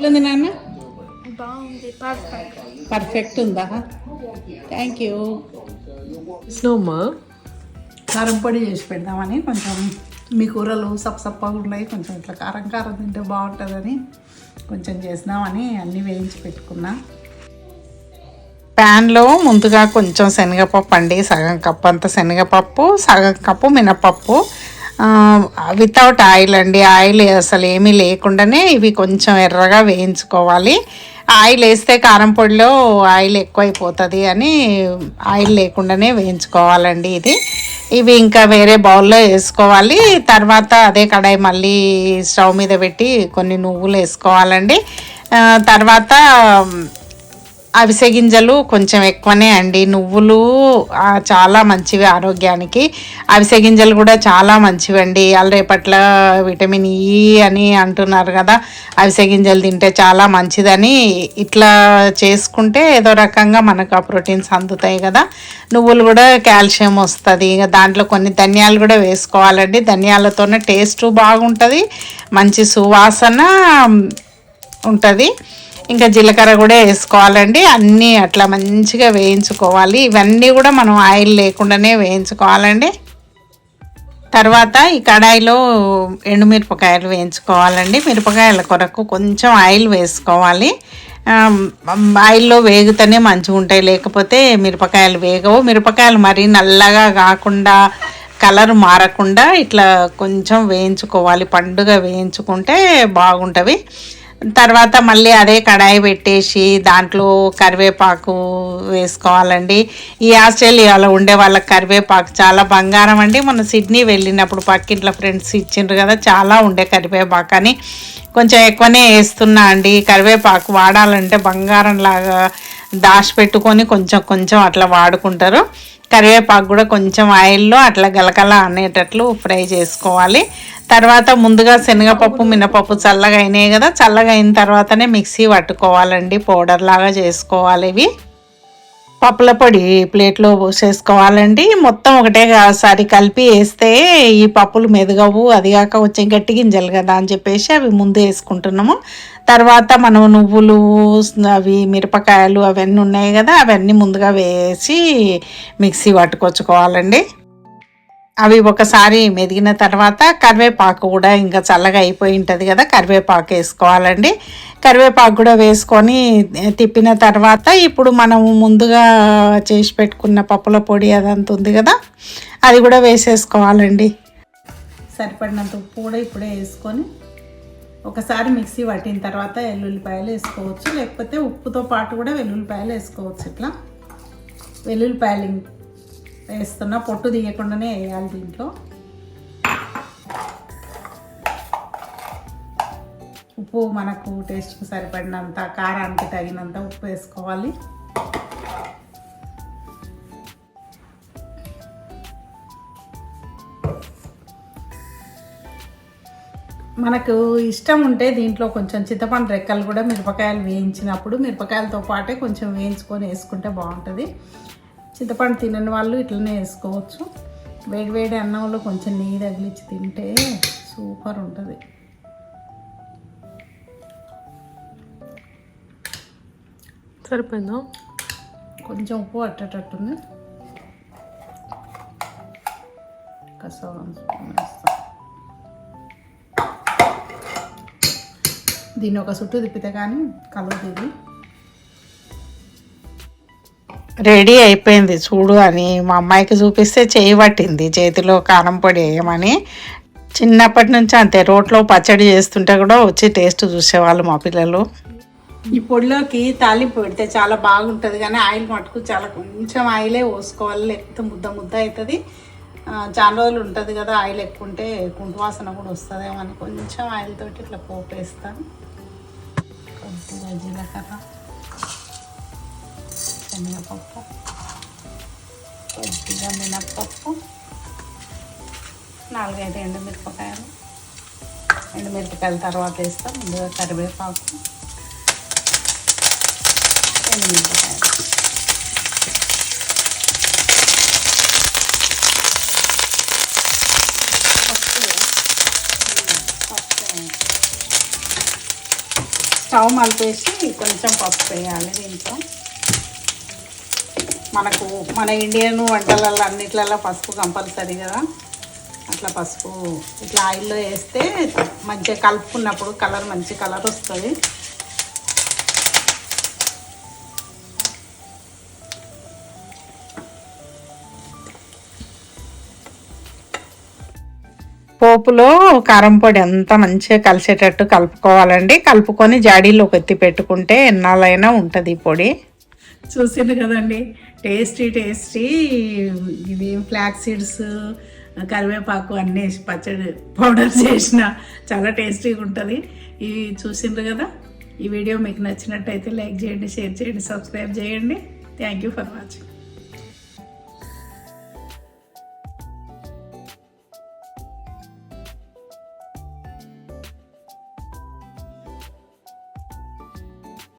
ఎట్లుంది నాన్న? బాగుంది పర్ఫెక్ట్ ఉందా? థ్యాంక్ యూ స్నోమా? కారం పొడి చేసి పెడదామని కొంచెం మీ కూరలు సప్పసప్పగా ఉన్నాయి కొంచెం ఇట్లా కారం కారం తింటే బాగుంటుందని కొంచెం చేద్దామని అన్నీ వేయించి పెట్టుకున్నా. ప్యాన్లో ముందుగా కొంచెం శనగపప్పు అండి సగం కప్పు. అంత శనగపప్పు సగం కప్పు మినపప్పు. వితౌట్ ఆయిల్ అండి. ఆయిల్ అసలు ఏమీ లేకుండానే ఇవి కొంచెం ఎర్రగా వేయించుకోవాలి. ఆయిల్ వేస్తే కారం పొడిలో ఆయిల్ ఎక్కువైపోతుంది అని ఆయిల్ లేకుండానే వేయించుకోవాలండి ఇది. ఇవి ఇంకా వేరే బౌల్లో వేసుకోవాలి. తర్వాత అదే కడాయి మళ్ళీ స్టవ్ మీద పెట్టి కొన్ని నువ్వులు వేసుకోవాలండి. తర్వాత అవిసె గింజలు కొంచెం ఎక్కువనే అండి. నువ్వులు చాలా మంచివి ఆరోగ్యానికి. అవిసె గింజలు కూడా చాలా మంచివండి. రేపట్ల విటమిన్ ఈ అని అంటున్నారు కదా. అవిసె గింజలు తింటే చాలా మంచిదని ఇట్లా చేసుకుంటే ఏదో రకంగా మనకు ఆ ప్రోటీన్స్ అందుతాయి కదా. నువ్వులు కూడా కాల్షియం వస్తుంది. ఇక దాంట్లో కొన్ని ధనియాలు కూడా వేసుకోవాలండి. ధనియాలతోనే టేస్ట్ బాగుంటుంది. మంచి సువాసన ఉంటుంది. ఇంకా జీలకర్ర కూడా వేసుకోవాలండి. అన్నీ అట్లా మంచిగా వేయించుకోవాలి. ఇవన్నీ కూడా మనం ఆయిల్ లేకుండానే వేయించుకోవాలండి. తర్వాత ఈ కడాయిలో ఎండుమిరపకాయలు వేయించుకోవాలండి. మిరపకాయల కొరకు కొంచెం ఆయిల్ వేసుకోవాలి. ఆయిల్లో వేగుతూనే మంచిగా ఉంటాయి. లేకపోతే మిరపకాయలు వేగవు. మిరపకాయలు మరీ నల్లగా కాకుండా కలర్ మారకుండా ఇట్లా కొంచెం వేయించుకోవాలి. పండుగ వేయించుకుంటే బాగుంటుంది. తర్వాత మళ్ళీ అదే కడాయి పెట్టేసి దాంట్లో కరివేపాకు వేసుకోవాలండి. ఈ ఆస్ట్రేలియాలో ఉండే వాళ్ళకి కరివేపాకు చాలా బంగారం అండి. మన సిడ్నీ వెళ్ళినప్పుడు పక్కింట్లో ఫ్రెండ్స్ ఇచ్చిండ్రు కదా చాలా ఉండే కరివేపాకు అని. కొంచెం ఎక్కువనే వేస్తున్నా అండి. కరివేపాకు వాడాలంటే బంగారం లాగా దాచిపెట్టుకొని కొంచెం కొంచెం అట్లా వాడుకుంటారు. కరివేపాకు కూడా కొంచెం ఆయిల్లో అట్లా గలగల అనేటట్లు ఫ్రై చేసుకోవాలి. తర్వాత ముందుగా శనగపప్పు మినపప్పు చల్లగా అయినాయి కదా చల్లగా అయిన తర్వాతనే మిక్సీ పట్టుకోవాలండి. పౌడర్ లాగా చేసుకోవాలి ఇవి. పప్పుల పొడి ప్లేట్లో పోసేసుకోవాలండి. మొత్తం ఒకటేసారి కలిపి వేస్తే ఈ పప్పులు మెదగవు అది కాక వచ్చే గట్టి గింజలు కదా అని చెప్పేసి అవి ముందు వేసుకుంటున్నాము. తర్వాత మనం నువ్వులు అవి మిరపకాయలు అవన్నీ ఉన్నాయి కదా అవన్నీ ముందుగా వేసి మిక్సీ పట్టుకొచ్చుకోవాలండి. అవి ఒకసారి మెదిగిన తర్వాత కరివేపాకు కూడా ఇంకా చల్లగా అయిపోయి ఉంటుంది కదా కరివేపాకు వేసుకోవాలండి. కరివేపాకు కూడా వేసుకొని తిప్పిన తర్వాత ఇప్పుడు మనం ముందుగా చేసి పెట్టుకున్న పప్పుల పొడి అదంతా ఉంది కదా అది కూడా వేసేసుకోవాలండి. సరిపడినంత ఉప్పు కూడా ఇప్పుడే వేసుకొని ఒకసారి మిక్సీ పట్టిన తర్వాత వెల్లుల్లిపాయలు వేసుకోవచ్చు లేకపోతే ఉప్పుతో పాటు కూడా వెల్లుల్లిపాయలు వేసుకోవచ్చు ఇట్లా. వెల్లుల్లిపాయలు వేస్తున్నా పొట్టు తీయకుండానే వేయాలి దీంట్లో. ఉప్పు మనకు టేస్ట్కి సరిపడినంత కారానికి తగినంత ఉప్పు వేసుకోవాలి. మనకు ఇష్టం ఉంటే దీంట్లో కొంచెం చింతపండు రెక్కలు కూడా మిరపకాయలు వేయించినప్పుడు మిరపకాయలతో పాటే కొంచెం వేయించుకొని వేసుకుంటే బాగుంటుంది. చింతపండు తినని వాళ్ళు ఇట్లనే వేసుకోవచ్చు. వేడి వేడి అన్నంలో కొంచెం నెయ్యి తగిలించి తింటే సూపర్ ఉంటుంది. సరిపోయిందా? కొంచెం ఉప్పు పట్టేటట్టుంది. కసవం స్పూన్ వేస్తాం. దీన్ని ఒక చుట్టూ తిప్పితే కానీ కలుగుతుంది రెడీ అయిపోయింది చూడు అని మా అమ్మాయికి చూపిస్తే చేయి పట్టింది. చేతిలో కారం పొడి వేయమని. చిన్నప్పటి నుంచి అంతే రోట్లో పచ్చడి చేస్తుంటే కూడా వచ్చి టేస్ట్ చూసేవాళ్ళు మా పిల్లలు. ఈ పొడిలోకి తాలింపు పెడితే చాలా బాగుంటుంది కానీ ఆయిల్ మటుకు చాలా కొంచెం ఆయిలే పోసుకోవాలి. లేకపోతే ముద్ద ముద్ద అవుతుంది. చాలా రోజులు ఉంటుంది కదా ఆయిల్ ఎక్కువ ఉంటే కుంటు వాసన కూడా వస్తుందేమో అని కొంచెం ఆయిల్ తోటి ఇట్లా పోపేస్తాను. కొద్దిగా జీలకర్ర. శనగపప్పు కొద్దిగా మినప్పప్పు నాలుగైదు ఎండుమిరపకాయలు. ఎండుమిరపకాయల తర్వాత వేస్తాం. ముందుగా కరివేపాకు. ఎండుమిరపకాయలు. స్టవ్ మలిపేసి కొంచెం పసుపు వేయాలి దీంట్లో. మనకు మన ఇండియన్ వంటలలో అన్నిట్లలో పసుపు కంపల్సరీ కదా. అట్లా పసుపు ఇట్లా ఆయిల్లో వేస్తే మంచిగా కలుపుకున్నప్పుడు కలర్ మంచి కలర్ వస్తుంది. పోపులో కారం పొడి అంతా మంచిగా కలిసేటట్టు కలుపుకోవాలండి. కలుపుకొని జాడీలోకి ఎత్తి పెట్టుకుంటే ఎన్నాళ్ళైనా ఉంటుంది ఈ పొడి. చూసిండు కదండి. Tasty tasty. ఇది ఫ్లాక్ సీడ్స్ కరివేపాకు అన్నీ వేసి పచ్చడి పౌడర్ చేసిన చాలా టేస్టీగా ఉంటుంది. ఇవి చూసిండ్రు కదా? ఈ వీడియో మీకు నచ్చినట్టయితే లైక్ చేయండి షేర్ చేయండి సబ్స్క్రైబ్ చేయండి. Thank you for watching